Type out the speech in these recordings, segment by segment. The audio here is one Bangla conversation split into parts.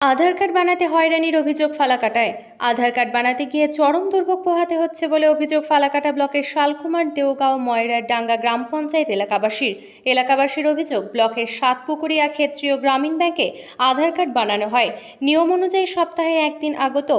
আধার কার্ড বানাতে হয়রানির অভিযোগ ফালাকাটায়। আধার কার্ড বানাতে গিয়ে চরম দুর্ভোগ পোহাতে হচ্ছে বলে অভিযোগ ফালাকাটা ব্লকের শালকুমার, দেওগাঁও, ময়রার, ডাঙ্গা গ্রাম পঞ্চায়েত এলাকাবাসীর। এলাকাবাসীর অভিযোগ, ব্লকের সাতপুকুরিয়া ক্ষেত্রীয় গ্রামীণ ব্যাংকে আধার কার্ড বানানো হয়। নিয়ম অনুযায়ী সপ্তাহে একদিন আগত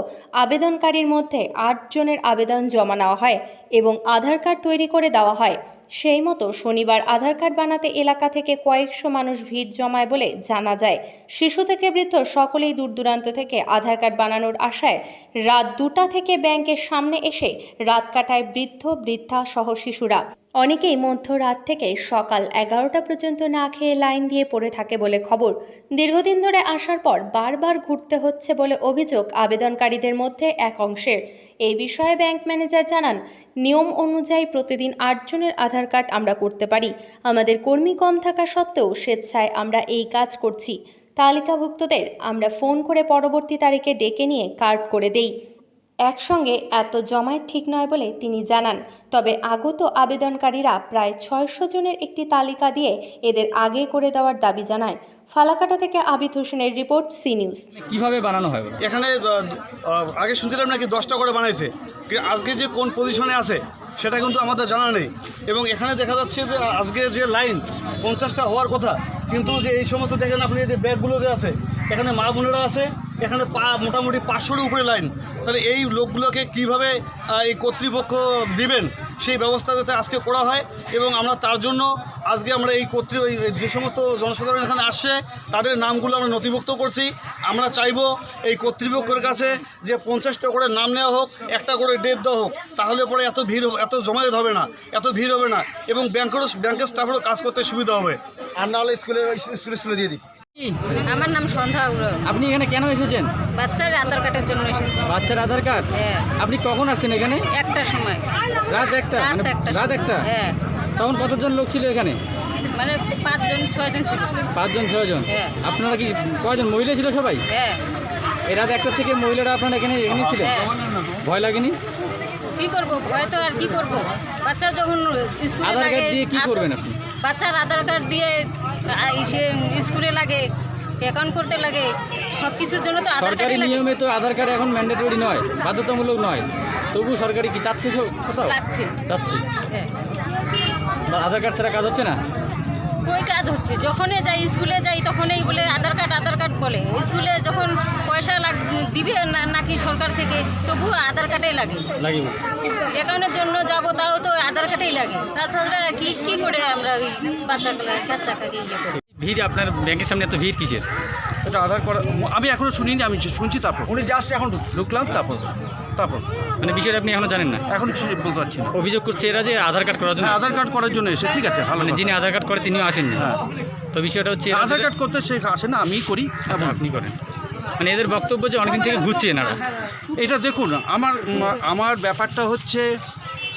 আবেদনকারীর মধ্যে আটজনের আবেদন জমা নেওয়া হয় এবং আধার কার্ড তৈরি করে দেওয়া হয়। সেই মতো শনিবার আধার কার্ড বানাতে এলাকা থেকে কয়েকশো মানুষ ভিড় জমায় বলে জানা যায়। শিশু থেকে বৃদ্ধ সকলেই দূর দূরান্ত থেকে আধার কার্ড বানানোর আশায় রাত দুটা থেকে ব্যাংকের সামনে এসে রাত কাটায় বৃদ্ধ, বৃদ্ধা সহ শিশুরা। অনেকেই মধ্যরাত থেকে সকাল এগারোটা পর্যন্ত না খেয়ে লাইন দিয়ে পড়ে থাকে বলে খবর। দীর্ঘদিন ধরে আসার পর বারবার ঘুরতে হচ্ছে বলে অভিযোগ আবেদনকারীদের মধ্যে এক অংশের। এই বিষয়ে ব্যাংক ম্যানেজার জানান, নিয়ম অনুযায়ী প্রতিদিন আটজনের আধার কার্ড আমরা করতে পারি। আমাদের কর্মী কম থাকা সত্ত্বেও স্বেচ্ছায় আমরা এই কাজ করছি। তালিকাভুক্তদের আমরা ফোন করে পরবর্তী তারিখে ডেকে নিয়ে কার্ড করে দেই। একসঙ্গে এত জমায়েত ঠিক নয় বলে তিনি জানান তবে আগত আবেদনকারীরা প্রায় ছয়শো জনের একটি তালিকা দিয়ে এদের আগে করে দেওয়ার দাবি জানায়। ফালাকাটা থেকে আবিদ হোসেনের রিপোর্ট সি নিউজ। কীভাবে বানানো হয় এখানে আগে শুনছিলাম নাকি দশটা করে বানাইছে। আজকে যে কোন পজিশনে আছে সেটা কিন্তু আমাদের জানা নেই। এবং এখানে দেখা যাচ্ছে যে আজকে যে লাইন পঞ্চাশটা হওয়ার কথা কিন্তু যে এই সমস্ত দেখেন আপনি যে ব্যাগগুলো যে আছে এখানে মা বোনেরা আছে এখানে পা মোটামুটি পাঁচশোর উপরে লাইন। তাহলে এই লোকগুলোকে কীভাবে এই কর্তৃপক্ষ দিবেন? সেই ব্যবস্থা যাতে আজকে করা হয় এবং আমরা তার জন্য আজকে আমরা এই কর্তৃ যে সমস্ত জনসাধারণ এখানে আসছে, তাদের নামগুলো আমরা নথিভুক্ত করছি। আমরা চাইব এই কর্তৃপক্ষের কাছে যে পঞ্চাশটা করে নাম নেওয়া হোক, একটা করে ডেট দেওয়া হোক, তাহলে পরে এত ভিড় এত জমায়েত হবে না, এত ভিড় হবে না এবং ব্যাংকেরও, ব্যাংকের স্টাফেরও কাজ করতে সুবিধা হবে। আর না হলে স্কুলে স্কুলে স্কুলে দিয়ে দিই? আমার নাম সন্ধ্যা উড়ো আপনি এখানে কেন এসেছেন? বাচ্চার আধার কার্ডের জন্য এসেছি। বাচ্চার আধার কার্ড? হ্যাঁ। আপনি কখন আসছেন এখানে? একটা সময়। রাত একটা রাত মানে একটা? হ্যাঁ। তখন কতজন লোক ছিল এখানে? মানে পাঁচজন ছয়জন ছিল। পাঁচজন ছজন হ্যাঁ। আপনারা কি কয়জন মহিলা ছিল সবাই? হ্যাঁ। এই রাত একটা থেকে মহিলারা আপনারা এখানে এখানে ছিলেন? ভয় লাগেনি? কি করব? ভয় তো আর কি করব? বাচ্চা যখন স্কুলে আধার কার্ড দিয়ে কি করবেন আপনি? বাচ্চার আধার কার্ড দিয়ে সে স্কুলে লাগে অ্যাকাউন্ট করতে লাগে সব কিছুর জন্য তো সরকারি নিয়মে তো আধার কার্ড এখন ম্যান্ডেটরি নয় বাধ্যতামূলক নয়। তবু সরকারি কি চাচ্ছে কোথাও? লাগছে চাচ্ছে। হ্যাঁ। আধার কার্ড ছাড়া কাজ হচ্ছে না? কই কাজ হচ্ছে। যখনই যাই স্কুলে যাই তখনই বলে আধার কার্ড আধার কার্ড বলে। স্কুলে যখন পয়সা লাগ দিবে না নাকি সরকার থেকে তবুও আধার কার্ডেই লাগে। লাগিব অ্যাকাউন্টের জন্য যাব তাও তো আধার কার্ডেই লাগে। তাছাড়া কি কি করে আমরা ওই বাচ্চাগুলো বাচ্চাকে ইয়ে করি ভিড় আপনার ব্যাংকের সামনে এত ভিড় কিসের? এটা আধার করা আমি এখনও শুনিনি আমি শুনছি তারপর। উনি জাস্ট এখন ঢুকলাম তারপর। তারপর মানে বিষয়টা আপনি এখনও জানেন না? এখন কিছু বলতে পারছি না। অভিযোগ করছে এরা যে আধার কার্ড করার জন্য হ্যাঁ, আধার কার্ড করার জন্য এসে ঠিক আছে ভালো মানে কথা। যিনি আধার কার্ড করে তিনিও আসেননি। হ্যাঁ। তো বিষয়টা হচ্ছে এরা আধার কার্ড করতে সে আসে না আমি করি আচ্ছা, আপনি করেন। মানে এদের বক্তব্য যে অনেকদিন থেকে ঘুরছে এনারা। এটা দেখুন আমার উম, আমার ব্যাপারটা হচ্ছে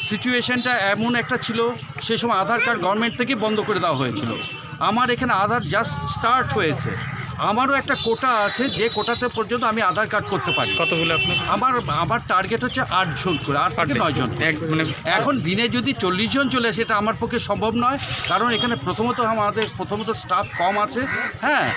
সিচুয়েশনটা এমন একটা ছিল সে সময় আধার কার্ড গভর্নমেন্ট থেকে বন্ধ করে দেওয়া হয়েছিল। আমার এখানে আধার জাস্ট স্টার্ট হয়েছে। আমারও একটা কোটা আছে যে কোটাতে পর্যন্ত আমি আধার কার্ড করতে পারি। কতগুলো আপনার? আমার আমার টার্গেট হচ্ছে আটজন করে আট থেকে নয় জন এক মানে এখন দিনে যদি চল্লিশ জন চলে আসে এটা আমার পক্ষে সম্ভব নয়। কারণ এখানে প্রথমত আমাদের প্রথমত স্টাফ কম আছে। হ্যাঁ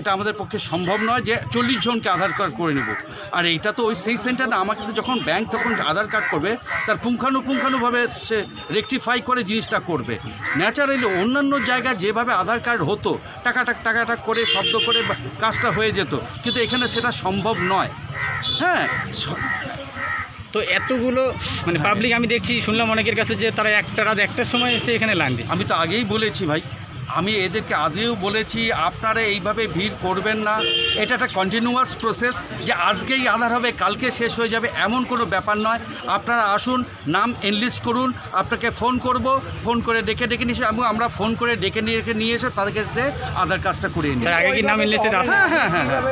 এটা আমাদের পক্ষে সম্ভব নয় যে চল্লিশ জনকে আধার কার্ড করে নেব। আর এইটা তো ওই সেই সেন্টার না আমাকে তো যখন ব্যাংক তখন আধার কার্ড করবে তার পুঙ্খানুপুঙ্খানুভাবে সে রেকটিফাই করে জিনিসটা করবে। ন্যাচারালি অন্যান্য জায়গায় যেভাবে আধার কার্ড হতো টাকাটাক টাকাটাক করে শব্দ করে কাজটা হয়ে যেত। কিন্তু এখানে সেটা সম্ভব নয়। হ্যাঁ তো এতগুলো মানে পাবলিক আমি দেখছি শুনলাম অনেকের কাছে যে তারা একটা রাত একটার সময় এসে এখানে লাইন দিচ্ছে। আমি তো আগেই বলেছি ভাই আমি এদেরকে আগেও বলেছি আপনারা এইভাবে ভিড় করবেন না। এটা একটা কন্টিনিউয়াস প্রসেস যে আজকেই আধার হবে কালকে শেষ হয়ে যাবে এমন কোনো ব্যাপার নয়। আপনারা আসুন নাম এনলিস্ট করুন আপনাকে ফোন করব ফোন করে ডেকে ডেকে নিয়ে এসে এবং আমরা ফোন করে ডেকে নিয়ে নিয়ে এসে তাদেরকে আধার কাজটা করিয়ে নিই। আগে কি নাম হ্যাঁ হ্যাঁ হ্যাঁ হ্যাঁ।